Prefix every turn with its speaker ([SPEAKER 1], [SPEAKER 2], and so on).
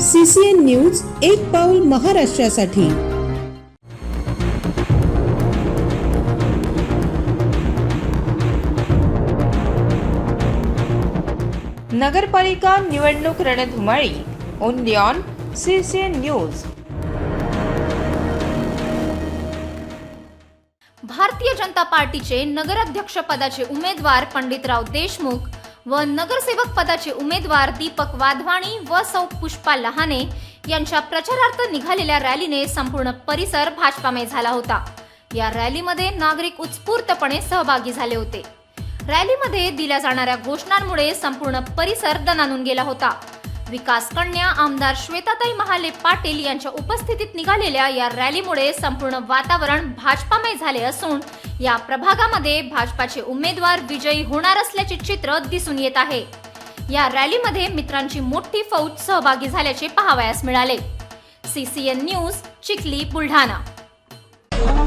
[SPEAKER 1] CCN news एक पाऊल महाराष्ट्रासाठी.
[SPEAKER 2] नगरपालिका निवडणूक रणधुमाळी only on CCN news.
[SPEAKER 3] Bharatiya Janata पार्टीचे नगराध्यक्ष पदाचे उमेदवार पंडितराव देशमुख व नगरसेवक पदाचे उमेदवार दीपक वाधवाणी व सौ पुष्पा लहाने यांच्या प्रचारार्थ निघालेल्या रॅलीने संपूर्ण परिसर भाजपामय झाला होता. या रॅलीमध्ये नागरिक उत्स्फूर्तपणे सहभागी झाले होते. रॅलीमध्ये दिल्या जाणाऱ्या घोषणांमुळे संपूर्ण परिसर दणानून गेला होता. विकास कन्या आमदार श्वेताताई महाले पाटील यांच्या उपस्थितीत निघालेल्या या रॅलीमुळे संपूर्ण वातावरण भाजपामय झाले असून या प्रभागामध्ये भाजपाचे उमेदवार विजयी होणार असल्याचे चित्र दिसून येत आहे. या रॅलीमध्ये मित्रांची मोठी फौज सहभागी झाल्याचे पाहावयास मिळाले. CCN news Chikhli Buldhana.